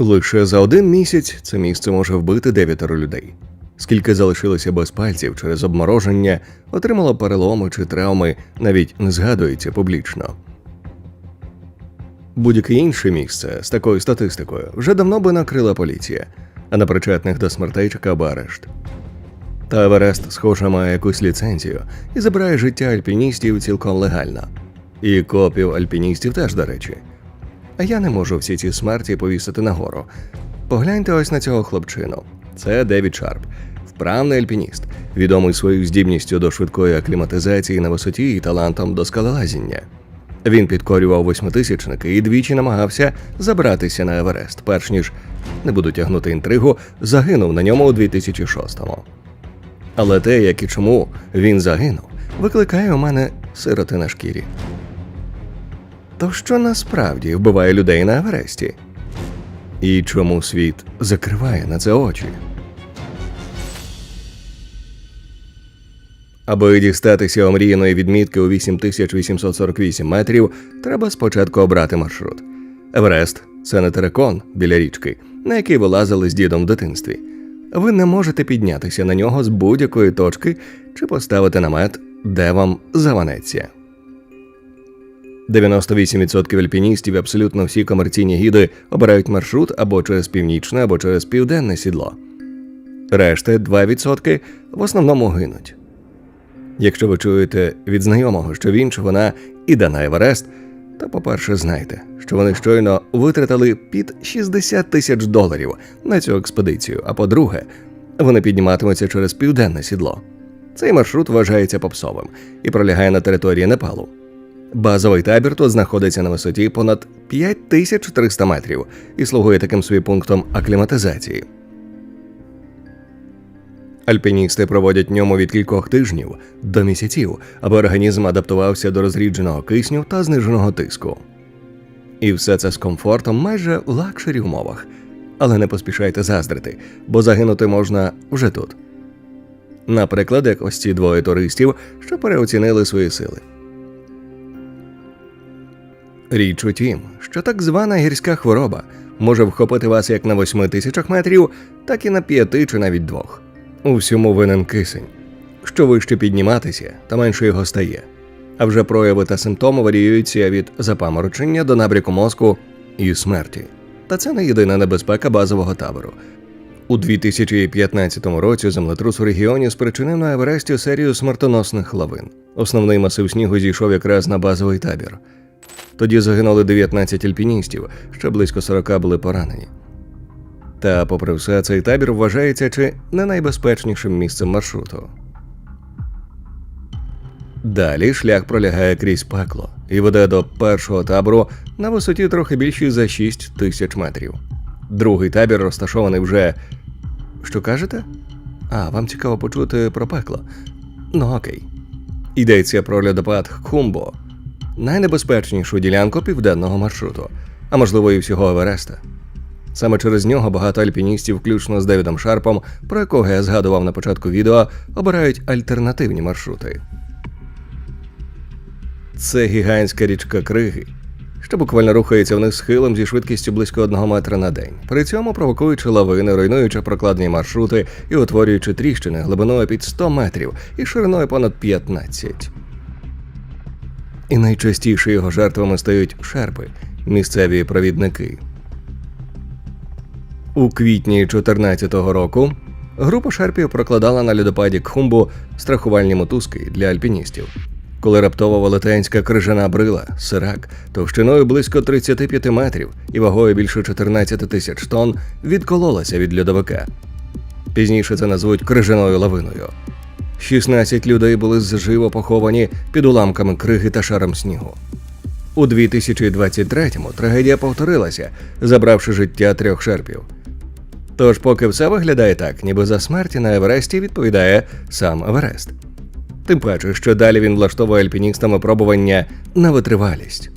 Лише за один місяць це місце може вбити дев'ятеро людей. Скільки залишилося без пальців через обмороження, отримало переломи чи травми, навіть не згадується публічно. Будь-яке інше місце з такою статистикою вже давно би накрила поліція, а на причетних до смертей чекав арешт. Та Еверест, схоже, має якусь ліцензію і забирає життя альпіністів цілком легально. І копів альпіністів теж, до речі. А я не можу всі ці смерті повісити нагору. Погляньте ось на цього хлопчину. Це Девід Шарп, вправний альпініст, відомий своєю здібністю до швидкої акліматизації на висоті і талантом до скалолазіння. Він підкорював восьмитисячники і двічі намагався забратися на Еверест, перш ніж не буду тягнути інтригу, загинув на ньому у 2006-му. Але те, як і чому він загинув, викликає у мене сироти на шкірі. То що насправді вбиває людей на Евересті? І чому світ закриває на це очі? Аби дістатися омріяної відмітки у 8848 метрів, треба спочатку обрати маршрут. Еверест це не терекон біля річки, на який вилазили з дідом в дитинстві. Ви не можете піднятися на нього з будь-якої точки чи поставити намет, де вам заванеться. 98% альпіністів і абсолютно всі комерційні гіди обирають маршрут або через північне, або через південне сідло. Решта 2% в основному гинуть. Якщо ви чуєте від знайомого, що він чи вона іде на Еверест, то, по-перше, знайте, що вони щойно витратили під 60 тисяч доларів на цю експедицію. А по-друге, вони підніматимуться через південне сідло. Цей маршрут вважається попсовим і пролягає на території Непалу. Базовий табір тут знаходиться на висоті понад 5300 метрів і слугує таким собі пунктом акліматизації. Альпіністи проводять ньому від кількох тижнів до місяців, аби організм адаптувався до розрідженого кисню та зниженого тиску. І все це з комфортом майже в лакшері умовах. Але не поспішайте заздрити, бо загинути можна вже тут. Наприклад, як ось ці двоє туристів, що переоцінили свої сили. Річ у тім, що так звана гірська хвороба може вхопити вас як на восьми тисячах метрів, так і на п'яти чи навіть двох. У всьому винен кисень. Що вище підніматися, та менше його стає. А вже прояви та симптоми варіюються від запаморочення до набряку мозку і смерті. Та це не єдина небезпека базового табору. У 2015 році землетрус у регіоні спричинив на Евересті серію смертоносних лавин. Основний масив снігу зійшов якраз на базовий табір. Тоді загинули 19 альпіністів, ще близько 40 були поранені. Та, попри все, цей табір вважається чи не найбезпечнішим місцем маршруту. Далі шлях пролягає крізь пекло і веде до першого табору на висоті трохи більшій за 6 тисяч метрів. Другий табір розташований вже. Що кажете? А, вам цікаво почути про пекло. Ну окей. Йдеться про льодопад Хумбо, найнебезпечнішу ділянку південного маршруту, а можливо і всього Евереста. Саме через нього багато альпіністів, включно з Девідом Шарпом, про якого я згадував на початку відео, обирають альтернативні маршрути. Це гігантська річка Криги, що буквально рухається вниз схилом зі швидкістю близько одного метра на день, при цьому провокуючи лавини, руйнуючи прокладні маршрути і утворюючи тріщини глибиною під 100 метрів і шириною понад 15. І найчастіше його жертвами стають шерпи, місцеві провідники. У квітні 2014 року група шерпів прокладала на льодопаді Кхумбу страхувальні мотузки для альпіністів. Коли раптово велетенська крижана брила, сирак, товщиною близько 35 метрів і вагою більше 14 тисяч тонн, відкололася від льодовика. Пізніше це назвуть крижаною лавиною. 16 людей були заживо поховані під уламками криги та шаром снігу. У 2023-му трагедія повторилася, забравши життя трьох шерпів. Тож, поки все виглядає так, ніби за смерті на Евересті відповідає сам Еверест. Тим паче, що далі він влаштовує альпіністам випробування на витривалість.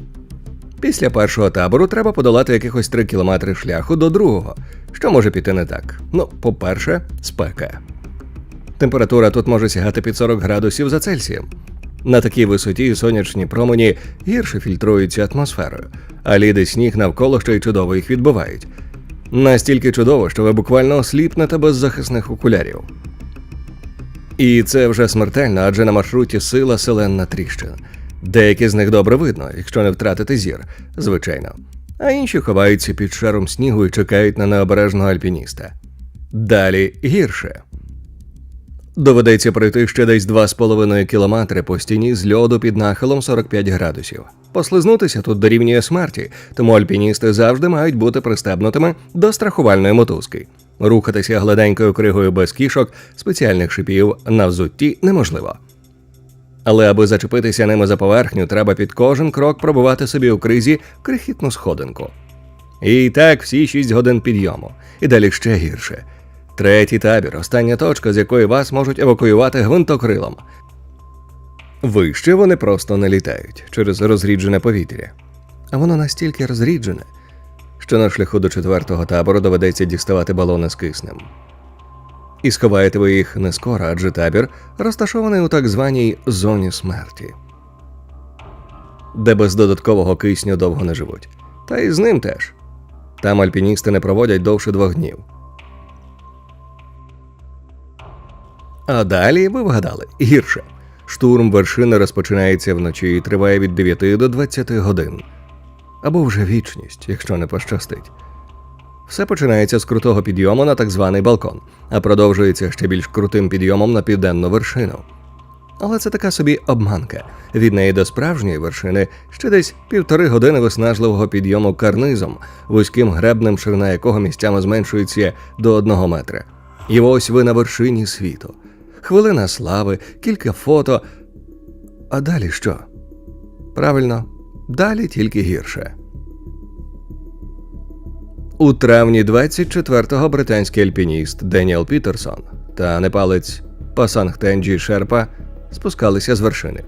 Після першого табору треба подолати якихось 3 кілометри шляху до другого, що може піти не так. Ну, по-перше, спека. Температура тут може сягати під 40 градусів за Цельсієм. На такій висоті сонячні промені гірше фільтруються атмосферою, а лід і сніг навколо ще й чудово їх відбивають. Настільки чудово, що ви буквально осліпнете без захисних окулярів. І це вже смертельно, адже на маршруті сила селенна тріщин. Деякі з них добре видно, якщо не втратити зір, звичайно. А інші ховаються під шаром снігу і чекають на необережного альпініста. Далі гірше. Доведеться пройти ще десь 2,5 кілометри по стіні з льоду під нахилом 45 градусів. Послизнутися тут дорівнює смерті, тому альпіністи завжди мають бути пристебнутими до страхувальної мотузки. Рухатися гладенькою кригою без кішок, спеціальних шипів на взутті неможливо. Але аби зачепитися ними за поверхню, треба під кожен крок пробувати собі у кризі крихітну сходинку. І так всі 6 годин підйому. І далі ще гірше. Третій табір, остання точка, з якої вас можуть евакуювати гвинтокрилом. Вище вони просто не літають через розріджене повітря. А воно настільки розріджене, що на шляху до четвертого табору доведеться діставати балони з киснем. І сховаєте ви їх не скоро, адже табір розташований у так званій зоні смерті, де без додаткового кисню довго не живуть. Та і з ним теж. Там альпіністи не проводять довше двох днів. А далі ви вгадали гірше. Штурм вершини розпочинається вночі і триває від 9 до 20 годин. Або вже вічність, якщо не пощастить. Все починається з крутого підйому на так званий балкон, а продовжується ще більш крутим підйомом на південну вершину. Але це така собі обманка. Від неї до справжньої вершини ще десь півтори години виснажливого підйому карнизом, вузьким гребнем, ширина якого місцями зменшується до одного метра. І ось ви на вершині світу. Хвилина слави, кілька фото. А далі що? Правильно, далі тільки гірше. У травні 24-го британський альпініст Деніел Пітерсон та непалець Пасангтенджі Шерпа спускалися з вершини.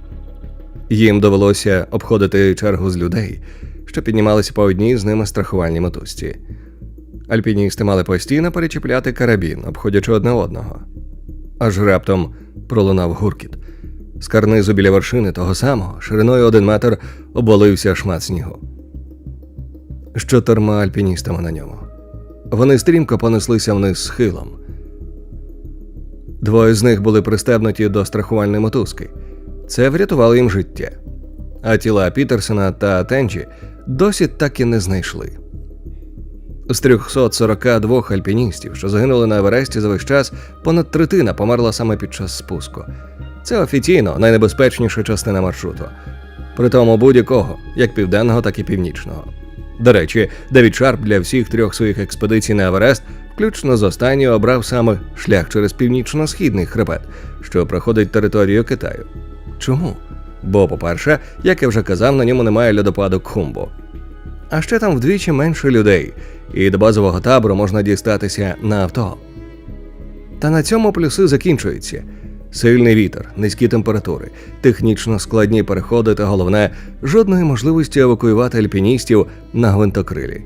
Їм довелося обходити чергу з людей, що піднімалися по одній з ними страхувальній мотузці. Альпіністи мали постійно перечіпляти карабін, обходячи одне одного. Аж раптом пролунав гуркіт. З карнизу біля вершини того самого, шириною один метр, обвалився шмат снігу з чотирма альпіністами на ньому. Вони стрімко понеслися вниз схилом. Двоє з них були пристебнуті до страхувальної мотузки. Це врятувало їм життя. А тіла Пітерсона та Тенджі досі так і не знайшли. З 342 альпіністів, що загинули на Евересті за весь час, понад третина померла саме під час спуску. Це офіційно найнебезпечніша частина маршруту. Притому будь-якого, як південного, так і північного. До речі, Девід Шарп для всіх трьох своїх експедицій на Еверест, включно з останньою, обрав саме шлях через північно-східний хребет, що проходить територію Китаю. Чому? Бо, по-перше, як я вже казав, на ньому немає льодопаду Кхумбо. А ще там вдвічі менше людей, і до базового табору можна дістатися на авто. Та на цьому плюси закінчуються. Сильний вітер, низькі температури, технічно складні переходи та головне жодної можливості евакуювати альпіністів на гвинтокрилі.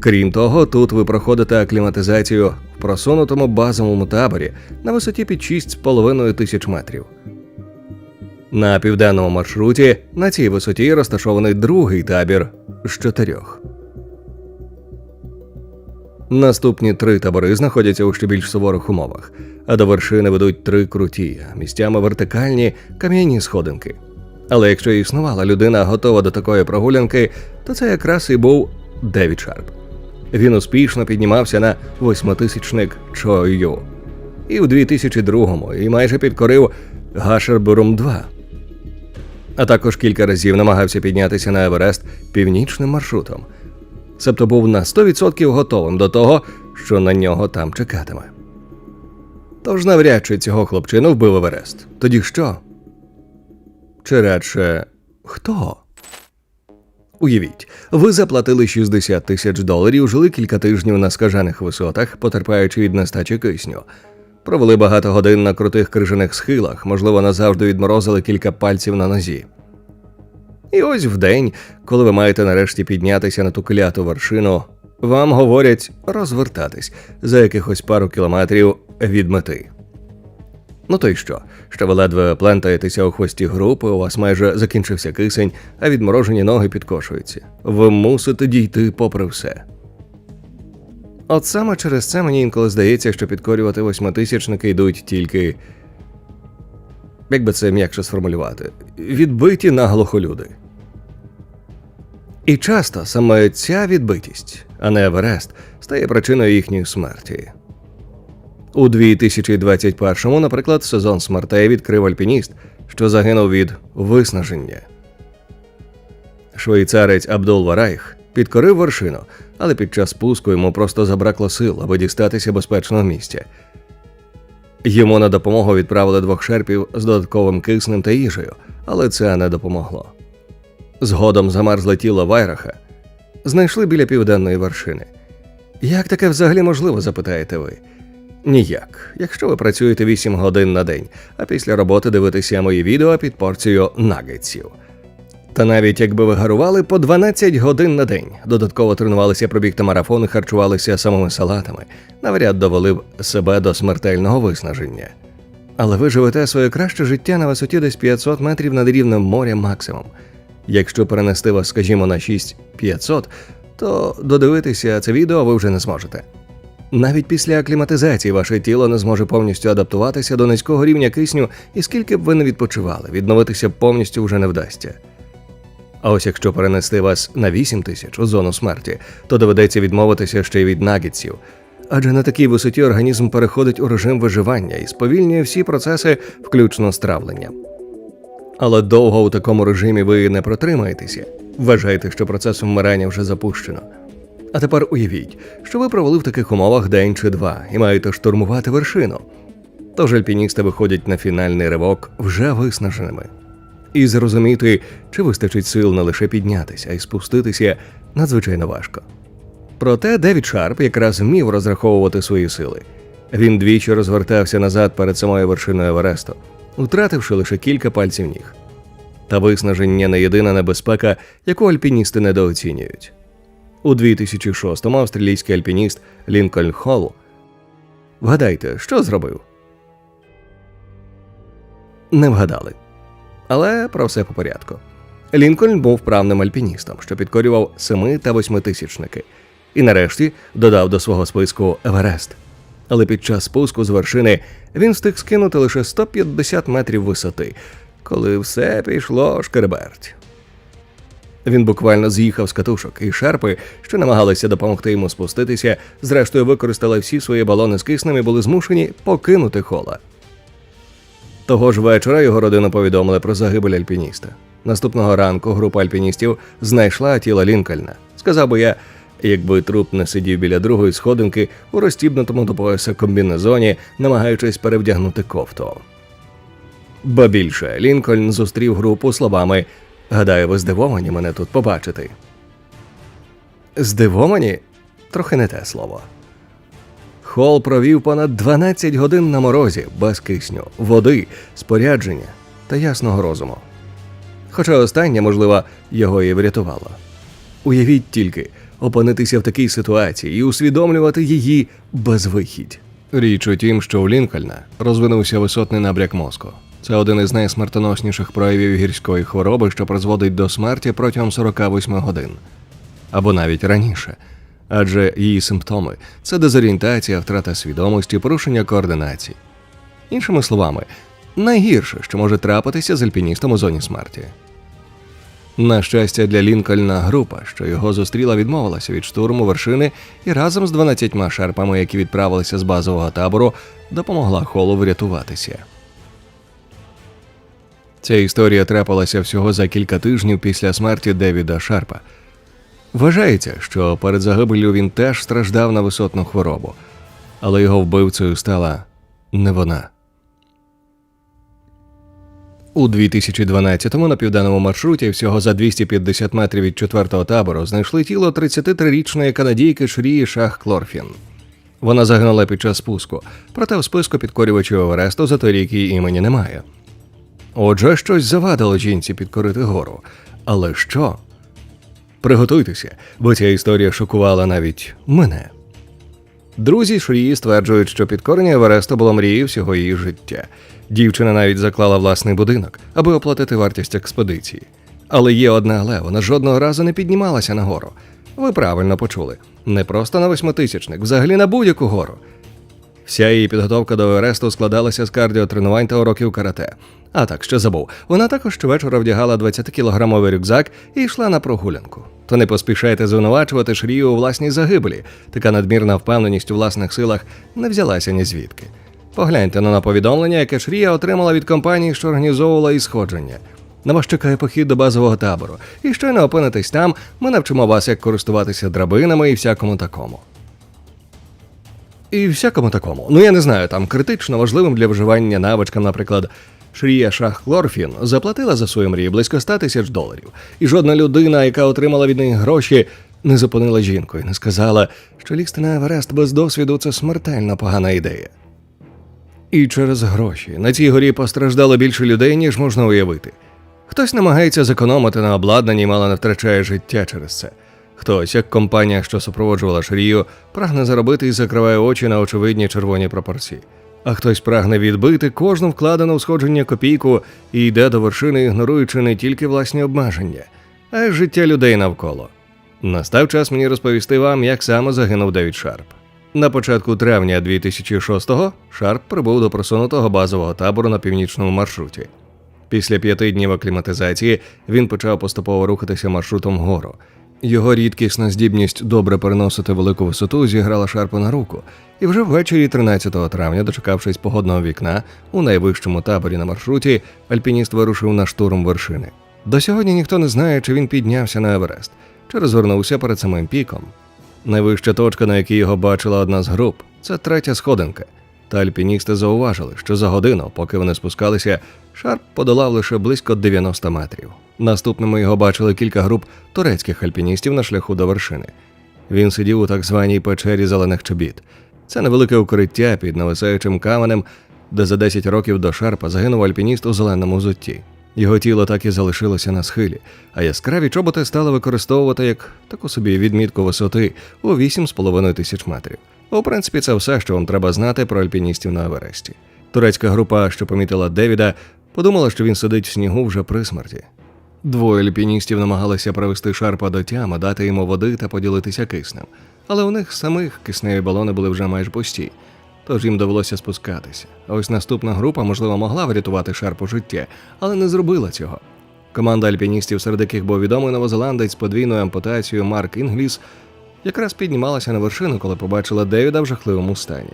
Крім того, тут ви проходите акліматизацію в просунутому базовому таборі на висоті під 6,5 тисяч метрів. На південному маршруті на цій висоті розташований другий табір з чотирьох. Наступні три табори знаходяться у ще більш суворих умовах, а до вершини ведуть три круті, місцями вертикальні кам'яні сходинки. Але якщо існувала людина готова до такої прогулянки, то це якраз і був Девід Шарп. Він успішно піднімався на восьмитисячник Чою. І у 2002-му і майже підкорив Гашербурум 2 а також кілька разів намагався піднятися на Еверест північним маршрутом. Себто був на 100% готовим до того, що на нього там чекатиме. Тож навряд чи цього хлопчину вбив Еверест. Тоді що? Чи радше хто? Уявіть, ви заплатили 60 тисяч доларів, жили кілька тижнів на скажених висотах, потерпаючи від нестачі кисню. Провели багато годин на крутих крижаних схилах, можливо, назавжди відморозили кілька пальців на нозі. І ось вдень, коли ви маєте нарешті піднятися на ту кляту вершину, вам говорять розвертатись за якихось пару кілометрів від мети. Ну то й що, що ви ледве плентаєтеся у хвості групи, у вас майже закінчився кисень, а відморожені ноги підкошуються. Ви мусите дійти попри все. От саме через це мені інколи здається, що підкорювати восьмитисячники йдуть тільки. Як би це м'якше сформулювати, відбиті наглухо люди. І часто саме ця відбитість, а не Еверест, стає причиною їхньої смерті. У 2021-му, наприклад, сезон смертей відкрив альпініст, що загинув від виснаження. Швейцарець Абдул Варайх підкорив вершину, але під час спуску йому просто забракло сил, аби дістатися безпечного місця. Йому на допомогу відправили двох шерпів з додатковим киснем та їжею, але це не допомогло. Згодом замерзле тіло Вайраха знайшли біля південної вершини. Як таке взагалі можливо, запитаєте ви? Ніяк, якщо ви працюєте 8 годин на день, а після роботи дивитеся мої відео під порцією нагетсів. Та навіть якби ви гарували по 12 годин на день, додатково тренувалися пробігти і харчувалися самими салатами, навряд довели б себе до смертельного виснаження. Але ви живете своє краще життя на висоті десь 500 метрів над рівнем моря максимум. Якщо перенести вас, скажімо, на 6500, то додивитися це відео ви вже не зможете. Навіть після акліматизації ваше тіло не зможе повністю адаптуватися до низького рівня кисню, і скільки б ви не відпочивали, відновитися повністю вже не вдасться. А ось якщо перенести вас на 8 тисяч у зону смерті, то доведеться відмовитися ще й від нагідців. Адже на такій висоті організм переходить у режим виживання і сповільнює всі процеси, включно з травленням. Але довго у такому режимі ви не протримаєтеся. Вважаєте, що процес вмирання вже запущено. А тепер уявіть, що ви провели в таких умовах день чи два і маєте штурмувати вершину. Тож альпіністи виходять на фінальний ривок вже виснаженими. І зрозуміти, чи вистачить сил не лише піднятися, й спуститися надзвичайно важко. Проте Девід Шарп якраз вмів розраховувати свої сили. Він двічі розвертався назад перед самою вершиною Евересту, втративши лише кілька пальців ніг. Та виснаження не єдина небезпека, яку альпіністи недооцінюють. У 2006-му австралійський альпініст Лінкольн Холл. Вгадайте, що зробив? Не вгадали. Але про все по порядку. Лінкольн був вправним альпіністом, що підкорював семи та восьмитисячники, і нарешті додав до свого списку Еверест. Але під час спуску з вершини він встиг скинути лише 150 метрів висоти, коли все пішло шкереберть. Він буквально з'їхав з катушок, і шерпи, що намагалися допомогти йому спуститися, зрештою використали всі свої балони з киснем і були змушені покинути хола. Того ж вечора його родину повідомили про загибель альпініста. Наступного ранку група альпіністів знайшла тіло Лінкольна. Сказав би я, якби труп не сидів біля другої сходинки у розтібнутому до пояса комбінезоні, намагаючись перевдягнути кофту. Ба більше Лінкольн зустрів групу словами Гадаю, ви здивовані мене тут побачити. Здивовані? Трохи не те слово. Хол провів понад 12 годин на морозі, без кисню, води, спорядження та ясного розуму. Хоча останнє, можливо, його і врятувало. Уявіть тільки опинитися в такій ситуації і усвідомлювати її безвихідь. Річ у тім, що у Лінкольна розвинувся висотний набряк мозку. Це один із найсмертоносніших проявів гірської хвороби, що призводить до смерті протягом 48 годин або навіть раніше. Адже її симптоми це дезорієнтація, втрата свідомості, порушення координації. Іншими словами, найгірше, що може трапитися з альпіністом у зоні смерті. На щастя, для Лінкольна група, що його зустріла, відмовилася від штурму вершини і разом з 12 шерпами, які відправилися з базового табору, допомогла холу врятуватися. Ця історія трапилася всього за кілька тижнів після смерті Девіда Шарпа. Вважається, що перед загибеллю він теж страждав на висотну хворобу, але його вбивцею стала не вона. У 2012-му на південному маршруті всього за 250 метрів від четвертого табору знайшли тіло 33-річної канадійки Шрії Шах Клорфін. Вона загинула під час спуску, проте в списку підкорювачів Евересту за той рік її імені немає. Отже, щось завадило жінці підкорити гору. Але що? Приготуйтеся, бо ця історія шокувала навіть мене. Друзі Шрії стверджують, що підкорення Евересту було мрією всього її життя. Дівчина навіть заклала власний будинок, аби оплатити вартість експедиції. Але є одне але вона жодного разу не піднімалася на гору. Ви правильно почули. Не просто на восьмитисячник, взагалі на будь-яку гору. Вся її підготовка до Евересту складалася з кардіотренувань та уроків карате. А так, ще забув. Вона також щовечора вдягала 20-кілограмовий рюкзак і йшла на прогулянку. То не поспішайте звинувачувати Шрію у власній загибелі. Така надмірна впевненість у власних силах не взялася ні звідки. Погляньте на повідомлення, яке Шрія отримала від компанії, що організовувала і сходження. На вас чекає похід до базового табору. І щойно опинитесь там, ми навчимо вас, як користуватися драбинами і всякому такому. І всякому такому. Ну я не знаю, там критично важливим для виживання навичкам, наприклад, Шрія Шах Хлорфін заплатила за свою мрію близько 100 тисяч доларів. І жодна людина, яка отримала від неї гроші, не зупинила жінку і не сказала, що лізти на Еверест без досвіду це смертельно погана ідея. І через гроші на цій горі постраждало більше людей, ніж можна уявити. Хтось намагається зекономити на обладнанні і мало не втрачає життя через це. Хтось, як компанія, що супроводжувала Шрію, прагне заробити і закриває очі на очевидні червоні пропорції. А хтось прагне відбити кожну вкладену в сходження копійку і йде до вершини, ігноруючи не тільки власні обмеження, а й життя людей навколо. Настав час мені розповісти вам, як саме загинув Девід Шарп. На початку травня 2006-го Шарп прибув до просунутого базового табору на північному маршруті. Після п'яти днів акліматизації він почав поступово рухатися маршрутом вгору. Його рідкісна здібність добре переносити велику висоту зіграла Шарпу на руку, і вже ввечері 13 травня, дочекавшись погодного вікна у найвищому таборі на маршруті, альпініст вирушив на штурм вершини. До сьогодні ніхто не знає, чи він піднявся на Еверест, чи розвернувся перед самим піком. Найвища точка, на якій його бачила одна з груп, це третя сходинка. Та альпіністи зауважили, що за годину, поки вони спускалися, Шарп подолав лише близько 90 метрів. Наступними його бачили кілька груп турецьких альпіністів на шляху до вершини. Він сидів у так званій печері зелених чобіт. Це невелике укриття під нависаючим каменем, де за 10 років до Шарпа загинув альпініст у зеленому зутті. Його тіло так і залишилося на схилі, а яскраві чоботи стали використовувати як таку собі відмітку висоти у 8,5 тисяч метрів. У принципі, це все, що вам треба знати про альпіністів на Евересті. Турецька група, що помітила Девіда, подумала, що він сидить в снігу вже при смерті. Двоє альпіністів намагалися привести Шарпа до тями, дати йому води та поділитися киснем. Але у них самих кисневі балони були вже майже пусті, тож їм довелося спускатися. А ось наступна група, можливо, могла врятувати Шарпу життя, але не зробила цього. Команда альпіністів, серед яких був відомий новозеландець з подвійною ампутацією Марк Інгліс, якраз піднімалася на вершину, коли побачила Девіда в жахливому стані.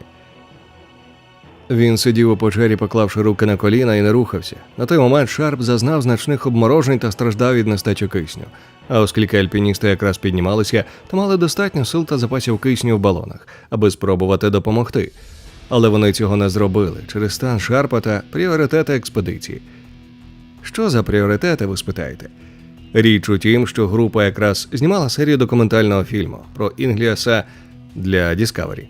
Він сидів у печері, поклавши руки на коліна і не рухався. На той момент Шарп зазнав значних обморожень та страждав від нестачі кисню. А оскільки альпіністи якраз піднімалися, то мали достатньо сил та запасів кисню в балонах, аби спробувати допомогти. Але вони цього не зробили через стан Шарпа та пріоритети експедиції. Що за пріоритети, ви спитаєте? Річ у тім, що група якраз знімала серію документального фільму про Інгліаса для Discovery.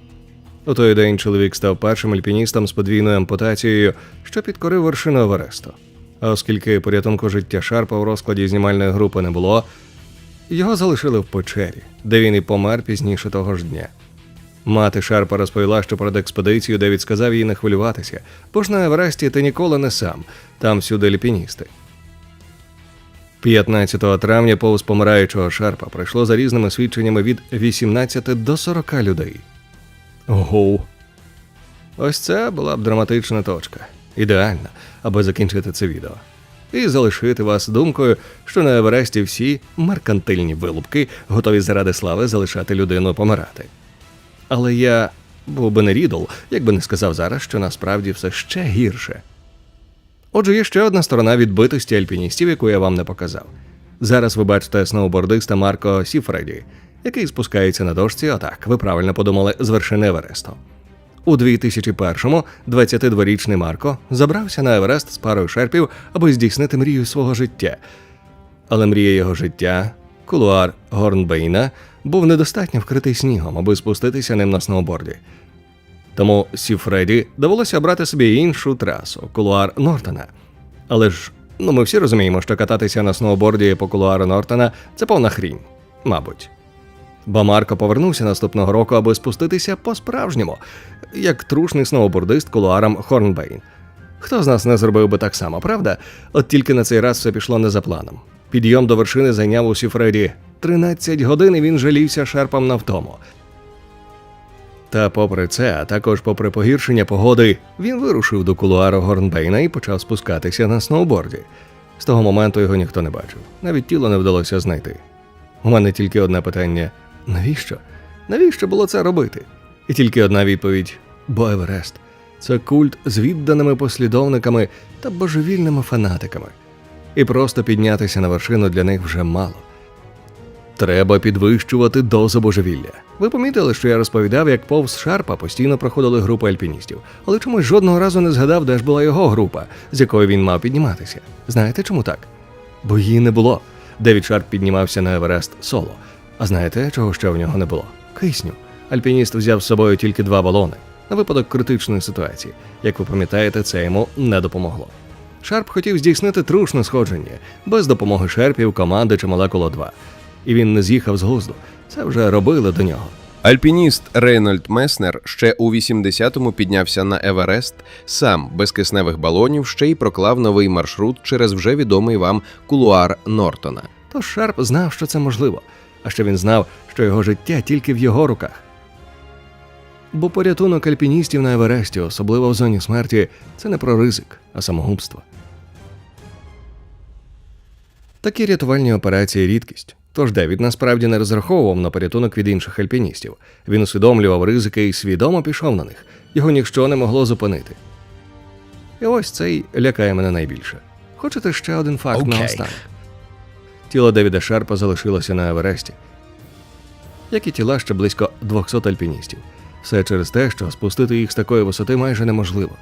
У той день чоловік став першим альпіністом з подвійною ампутацією, що підкорив вершину Евересту. А оскільки порятунку життя Шарпа в розкладі знімальної групи не було, його залишили в печері, де він і помер пізніше того ж дня. Мати Шарпа розповіла, що перед експедицією Девід сказав їй не хвилюватися, бо ж на Евересті ти ніколи не сам, там всюди альпіністи. 15 травня повз помираючого Шарпа пройшло за різними свідченнями від 18 до 40 людей. Ого. Ось це була б драматична точка. Ідеальна, аби закінчити це відео. І залишити вас думкою, що на Евересті всі меркантильні вилупки готові заради слави залишати людину помирати. Але я був би не рідл, якби не сказав зараз, що насправді все ще гірше. Отже, є ще одна сторона відбитості альпіністів, яку я вам не показав. Зараз ви бачите сноубордиста Марко Сіфреді, який спускається на дошці, отак, ви правильно подумали, з вершини Евересту. У 2001-му 22-річний Марко забрався на Еверест з парою шерпів, аби здійснити мрію свого життя. Але мрія його життя, кулуар Горнбейна, був недостатньо вкритий снігом, аби спуститися ним на сноуборді. Тому Сіфреді довелося обрати собі іншу трасу кулуар Нортона. Але ж, ну ми всі розуміємо, що кататися на сноуборді по кулуару Нортона це повна хрінь, мабуть. Бо Марко повернувся наступного року, аби спуститися по-справжньому, як трушний сноубордист кулуаром Хорнбейн. Хто з нас не зробив би так само, правда? От тільки на цей раз все пішло не за планом. Підйом до вершини зайняв у Сіфреді 13 годин і він жалівся шерпам на втому. Та попри це, а також попри погіршення погоди, він вирушив до кулуару Горнбейна і почав спускатися на сноуборді. З того моменту його ніхто не бачив, навіть тіло не вдалося знайти. У мене тільки одне питання: навіщо? Навіщо було це робити? І тільки одна відповідь: бо Еверест це культ з відданими послідовниками та божевільними фанатиками. І просто піднятися на вершину для них вже мало. Треба підвищувати дозу божевілля. Ви помітили, що я розповідав, як повз Шарпа постійно проходили групи альпіністів, але чомусь жодного разу не згадав, де ж була його група, з якою він мав підніматися. Знаєте чому так? Бо її не було. Девід Шарп піднімався на Еверест соло. А знаєте, чого ще в нього не було? Кисню. Альпініст взяв з собою тільки два балони на випадок критичної ситуації. Як ви пам'ятаєте, це йому не допомогло. Шарп хотів здійснити трушне сходження без допомоги шерпів, команди чи молекула 2. І він не з'їхав з глузду. Це вже робили до нього. Альпініст Рейнольд Меснер ще у 80-му піднявся на Еверест, сам без кисневих балонів ще й проклав новий маршрут через вже відомий вам кулуар Нортона. Тож Шарп знав, що це можливо, а ще він знав, що його життя тільки в його руках. Бо порятунок альпіністів на Евересті, особливо в зоні смерті, це не про ризик, а самогубство. Такі рятувальні операції рідкість. Тож Девід насправді не розраховував на порятунок від інших альпіністів. Він усвідомлював ризики і свідомо пішов на них. Його ніщо не могло зупинити. І ось цей лякає мене найбільше. Хочете ще один факт Окей. наостанок? Тіло Девіда Шарпа залишилося на Евересті, як і тіла ще близько 200 альпіністів. Все через те, що спустити їх з такої висоти майже неможливо.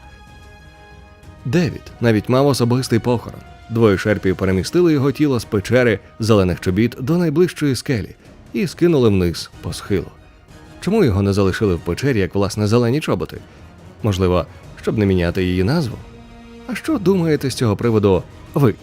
Девід навіть мав особистий похорон. Двоє шерпів перемістили його тіло з печери зелених чобіт до найближчої скелі і скинули вниз по схилу. Чому його не залишили в печері, як власне зелені чоботи? Можливо, щоб не міняти її назву? А що думаєте з цього приводу ви?